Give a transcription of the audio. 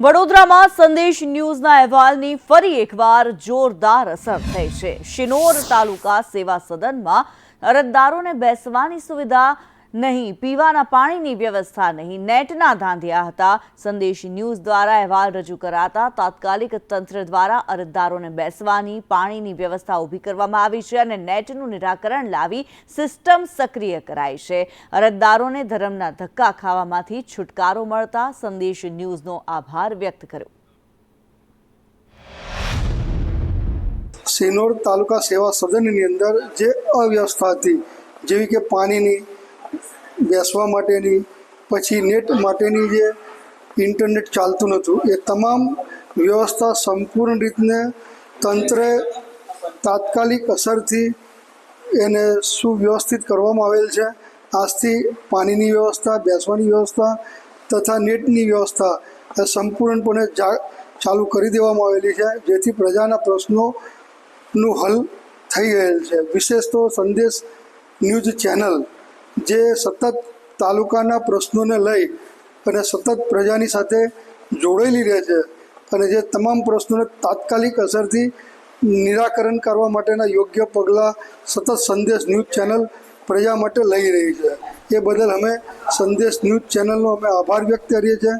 વડોદરામાં સંદેશ ન્યૂઝના અહેવાલની ફરી એકવાર જોરદાર અસર થઈ છે. શિનોર તાલુકા સેવા સદનમાં અરજદારોને બેસવાની સુવિધા નહીં, પીવાના પાણીની વ્યવસ્થા નહીં. નેટના ધાંધિયા હતા. સંદેશ ન્યૂઝ દ્વારા અહેવાલ રજૂ કરાતા તાત્કાલિક તંત્ર દ્વારા અરજદારોને બેસવાની, પાણીની વ્યવસ્થા ઊભી કરવામાં આવી છે અને નેટનું નિરાકરણ લાવી સિસ્ટમ સક્રિય કરાઈ છે. અરજદારોને ધર્મના ધક્કા ખાવામાંથી છુટકારો મળતા સંદેશ ન્યૂઝનો આભાર વ્યક્ત કર્યો. સિનોર તાલુકા સેવા સદનની અંદર જે અવ્યવસ્થા હતી, જેવી કે પાણીની બેસવા માટેની, પછી નેટ માટેની જે ઇન્ટરનેટ ચાલતું નહોતું, એ તમામ વ્યવસ્થા સંપૂર્ણ રીતને તંત્રે તાત્કાલિક અસરથી એને સુવ્યવસ્થિત કરવામાં આવેલ છે. આજથી પાણીની વ્યવસ્થા, બેસવાની વ્યવસ્થા તથા નેટની વ્યવસ્થા એ સંપૂર્ણપણે જા, ચાલુ કરી દેવામાં આવેલી છે, જેથી પ્રજાના પ્રશ્નોનું હલ થઈ ગયેલ છે. વિશેષ તો સંદેશ ન્યૂઝ ચેનલ જે સતત તાલુકાના પ્રશ્નોને લઈ અને સતત પ્રજાની સાથે જોડાયેલી રહે છે અને જે તમામ પ્રશ્નોને તાત્કાલિક અસરથી નિરાકરણ કરવા માટેના યોગ્ય પગલાં સતત સંદેશ ન્યૂઝ ચેનલ પ્રજા માટે લઈ રહી છે. એ બદલ અમે સંદેશ ન્યૂઝ ચેનલનો અમે આભાર વ્યક્ત કરીએ છીએ.